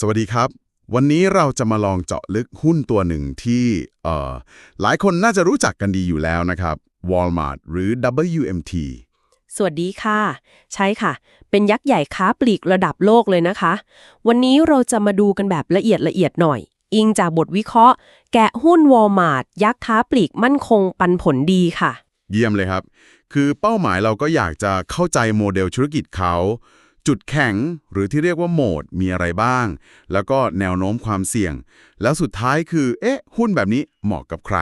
สวัสดีครับ วันนี้เราจะมาลองเจาะลึกหุ้นตัวหนึ่งที่เอ่อหลายคนน่าจะรู้จักกันดีอยู่แล้วนะครับ Walmart หรือ WMT สวัสดีค่ะ ใช่ค่ะ เป็นยักษ์ใหญ่ค้าปลีกระดับโลกเลยนะคะ วันนี้เราจะมาดูกันแบบละเอียดละเอียดหน่อย อิงจากบทวิเคราะห์ แกะหุ้นวอลมาร์ทยักษ์ค้าปลีกมั่นคงปันผลดีค่ะ เยี่ยมเลยครับ คือเป้าหมายเราก็อยากจะเข้าใจโมเดลธุรกิจเขา จุดแข็งหรือที่เรียกว่าโหมดมีอะไรบ้าง แล้วก็แนวโน้มความเสี่ยง แล้วสุดท้ายคือ เอ๊ะ หุ้นแบบนี้เหมาะกับใคร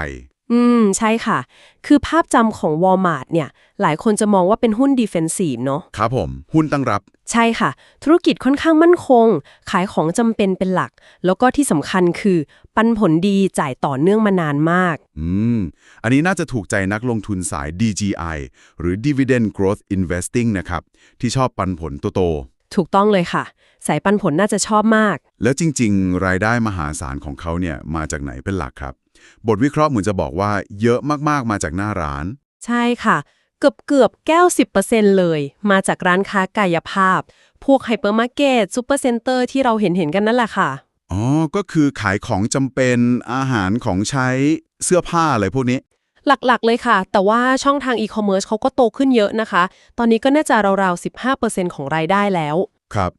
อืม ใช่ค่ะ คือภาพจำของวอลมาร์ทเนี่ย หลายคนจะมองว่าเป็นหุ้นดิเฟนซีฟเนาะ ครับผม หุ้นตั้งรับ ใช่ค่ะ ธุรกิจค่อนข้างมั่นคง ขายของจำเป็นเป็นหลัก แล้วก็ที่สำคัญคือ ปันผลดีจ่ายต่อเนื่องมานานมาก อืม อันนี้น่าจะถูกใจนักลงทุนสาย DGI หรือ Dividend Growth Investing นะครับ ที่ชอบปันผลโตถูกต้องเลยค่ะ สายปันผลน่าจะชอบมากๆแล้วจริง ๆ รายได้มหาศาลของเขาเนี่ยมาจากไหนเป็นหลักครับ บทวิเคราะห์เหมือนจะบอกว่าเยอะมากๆมาจากหน้าร้าน ใช่ค่ะ เกือบเกือบ90%เลย มาจากร้านค้ากายภาพ พวกไฮเปอร์มาร์เก็ตซูเปอร์เซ็นเตอร์ที่เราเห็นเห็นๆกันนั่นแหละค่ะ อ๋อ ก็คือขายของจำเป็นอาหารของใช้เสื้อผ้าอะไรพวกนี้ หลักๆเลยค่ะ แต่ว่าช่องทางอีคอมเมิร์ซเขาก็โตขึ้นเยอะนะคะ ตอนนี้ก็น่าจะราวๆ15%ของรายได้แล้ว ครับ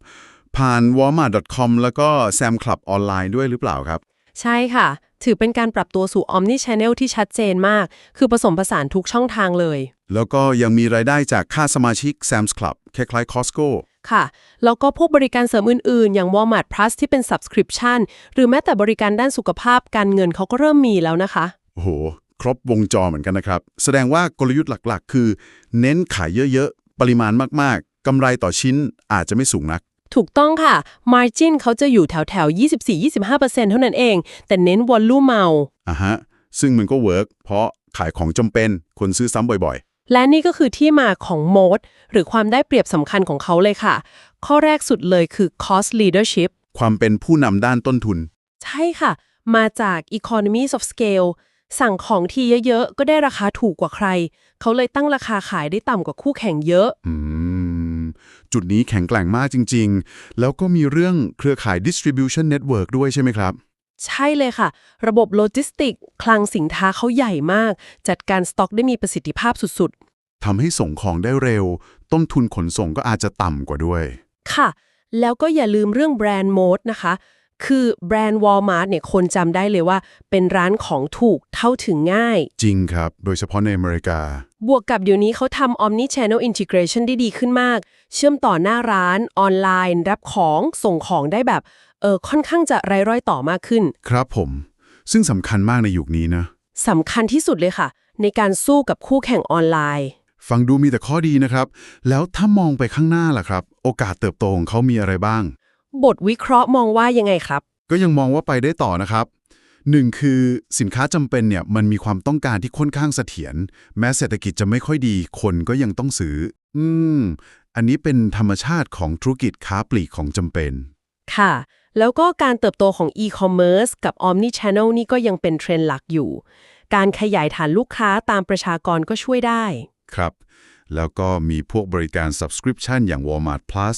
ผ่าน walmart.com แล้วก็ Sam Club ออนไลน์ด้วยหรือเปล่าครับ ใช่ค่ะ ถือเป็นการปรับตัวสู่ Omni Channel ที่ชัดเจนมาก คือผสมผสานทุกช่องทางเลย แล้วก็ยังมีรายได้จากค่าสมาชิก Sam's Club คล้ายๆ Costco ค่ะ แล้วก็พวกบริการเสริมอื่นๆ อย่าง Walmart Plus ที่เป็น Subscription หรือแม้แต่บริการด้านสุขภาพการเงินเขาก็เริ่มมีแล้วนะคะ โอ้โห ครบวงจรเหมือนกันนะครับ แสดงว่ากลยุทธ์หลักๆ คือ เน้นขายเยอะๆ ปริมาณมากๆกำไรต่อชิ้นอาจจะไม่สูงนัก ถูกต้องค่ะ Margin เขาจะอยู่แถวๆ24-25%เท่านั้นเอง แต่เน้น Volume เมาอะฮะ ซึ่งมันก็เวิร์กเพราะขายของจำเป็น คนซื้อซ้ำบ่อยและนี่ก็คือที่มาของโมดหรือความได้เปรียบสำคัญของเขาเลยค่ะ ข้อแรกสุดเลยคือ cost leadership ๆความเป็นผู้นำด้านต้นทุน ใช่ค่ะ มาจาก economies of scale สั่งของทีเยอะๆ ก็ได้ราคาถูกกว่าใคร เขาเลยตั้งราคาขายได้ต่ำกว่าคู่แข่งเยอะ อืม จุดนี้แข็งแกร่งมากจริง ๆ แล้วก็มีเรื่องเครือข่าย distribution network ด้วยใช่ไหมครับ ใช่เลยค่ะ ระบบโลจิสติก คลังสินค้าเขาใหญ่มาก จัดการสต็อกได้มีประสิทธิภาพสุดทำให้ส่งของได้เร็ว ต้นทุนขนส่งก็อาจจะต่ำกว่าด้วยๆค่ะ แล้วก็อย่าลืมเรื่องแบรนด์โมดนะคะ คือแบรนด์ Walmart เนี่ยคนจำได้เลยว่า เป็นร้านของถูกเท่าถึงง่าย จริงครับ โดยเฉพาะในอเมริกา บวกกับเดี๋ยวนี้เขาทำ Omni Channel Integration ได้ดีขึ้นมาก เชื่อมต่อหน้าร้านออนไลน์ รับของส่งของได้แบบเออค่อนข้างจะไร้ร้อยต่อมากขึ้น ครับผม ซึ่งสำคัญมากในยุคนี้นะสำคัญที่สุดเลยค่ะ ในการสู้กับคู่แข่งออนไลน์ฟังดูมีแต่ข้อดีนะครับ แล้วถ้ามองไปข้างหน้าล่ะครับ โอกาสเติบโตของเขามีอะไรบ้าง บทวิเคราะห์มองว่ายังไงครับ ก็ยังมองว่าไปได้ต่อนะครับหนึ่งคือสินค้าจำเป็นเนี่ยมันมีความต้องการที่ค่อนข้างเสถียรแม้เศรษฐกิจจะไม่ค่อยดีคนก็ยังต้องซื้อ อืม อันนี้เป็นธรรมชาติของธุรกิจค้าปลีกของจำเป็น ค่ะ แล้วก็การเติบโตของ e-commerce กับ Omni Channel นี่ก็ยังเป็นเทรนด์หลักอยู่ การขยายฐานลูกค้าตามประชากรก็ช่วยได้ ครับ แล้วก็มีพวกบริการ subscription อย่าง Walmart Plus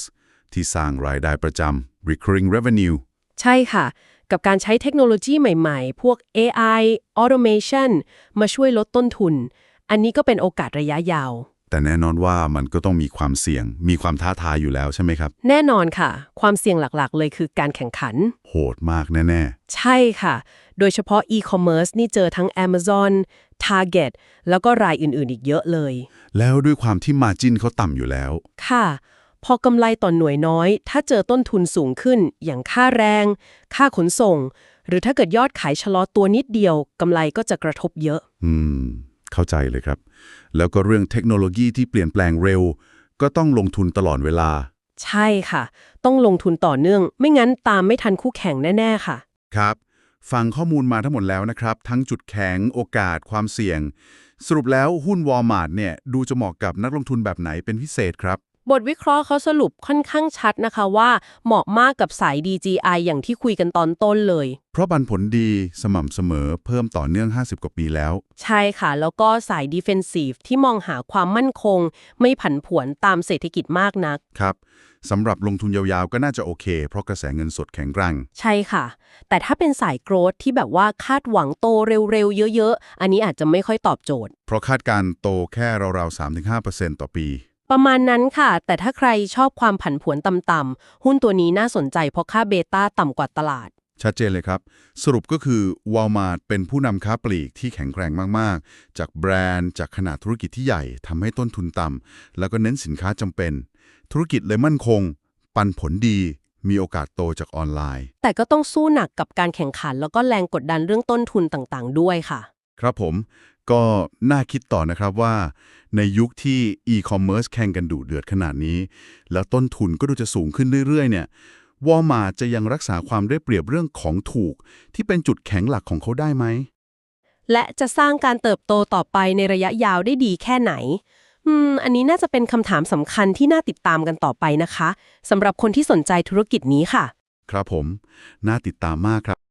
ที่สร้างรายได้ประจำ recurring revenue ใช่ค่ะ กับการใช้เทคโนโลยีใหม่ๆ พวก AI automation มาช่วยลดต้นทุน อันนี้ก็เป็นโอกาสระยะยาว แต่แน่นอนว่ามันก็ต้องมีความเสี่ยง มีความท้าทายอยู่แล้วใช่ไหมครับ แน่นอนค่ะ ความเสี่ยงหลักๆ เลยคือการแข่งขัน โหดมากแน่ ใช่ค่ะ โดยเฉพาะ e-commerce นี่เจอทั้ง Amazon Target แล้วก็รายอื่นๆ อีกเยอะเลย ๆ แล้วด้วยความที่ margin เขาต่ำอยู่แล้ว ค่ะ พอกำไรต่อนหน่วยน้อย ถ้าเจอต้นทุนสูงขึ้น อย่างค่าแรง ค่าขนส่ง หรือถ้าเกิดยอดขายชะลอตัวนิดเดียวกำไรก็จะกระทบเยอะ อืม เข้าใจเลยครับ แล้วก็เรื่องเทคโนโลยีที่เปลี่ยนแปลงเร็ว ก็ต้องลงทุนตลอดเวลา ใช่ค่ะ ต้องลงทุนต่อเนื่อง ไม่งั้นตามไม่ทันคู่แข่งแน่ ๆ ค่ะ ครับ ฟังข้อมูลมาทั้งหมดแล้วนะครับ ทั้งจุดแข็งโอกาส ความเสี่ยง สรุปแล้วหุ้น Walmart เนี่ยดูจะเหมาะกับนักลงทุนแบบไหนเป็นพิเศษครับ บทวิเคราะห์เขาสรุปค่อนข้างชัดนะคะว่า เหมาะมากกับสาย DGI อย่างที่คุยกันตอนต้นเลย เพราะปันผลดีสม่ำเสมอเพิ่มต่อเนื่อง 50 กว่าปีแล้ว ใช่ค่ะ แล้วก็สาย Defensive ที่มองหาความมั่นคง ไม่ผันผวนตามเศรษฐกิจมากนัก ครับสำหรับลงทุนยาวๆ ก็น่าจะโอเค เพราะกระแสเงินสดแข็งแกร่งใช่ค่ะ แต่ถ้าเป็นสายโกรธที่แบบว่าคาดหวังโตเร็วๆ เยอะๆ อันนี้อาจจะไม่ค่อยตอบโจทย์ เพราะคาดการณ์โตแค่ราวๆ3-5%ต่อปี ประมาณนั้นค่ะ แต่ถ้าใครชอบความผันผวนต่ำๆหุ้นตัวนี้น่าสนใจเพราะค่าเบต้าต่ำกว่าตลาด ชัดเจนเลยครับ สรุปก็คือ Walmart เป็นผู้นำค้าปลีกที่แข็งแกร่งมากๆ จากแบรนด์ จากขนาดธุรกิจที่ใหญ่ทำให้ต้นทุนต่ำแล้วก็เน้นสินค้าจำเป็น ธุรกิจเลยมั่นคง ปันผลดี มีโอกาสโตจากออนไลน์ แต่ก็ต้องสู้หนักกับการแข่งขัน แล้วก็แรงกดดันเรื่องต้นทุนต่างๆ ด้วยค่ะ ครับผม ก็น่าคิดต่อนะครับว่าในยุคที่ e-commerce แข่งกันดุเดือดขนาดนี้ แล้วต้นทุนก็ดูจะสูงขึ้นเรื่อยๆ เนี่ยวอลมาจะยังรักษาความได้เปรียบเรื่องของถูก ที่เป็นจุดแข็งหลักของเขาได้ไหม และจะสร้างการเติบโตต่อไปในระยะยาวได้ดีแค่ไหน อืม อันนี้น่าจะเป็นคำถามสำคัญที่น่าติดตามกันต่อไปนะคะสำหรับคนที่สนใจธุรกิจนี้ค่ะ ครับผม น่าติดตามมากครับ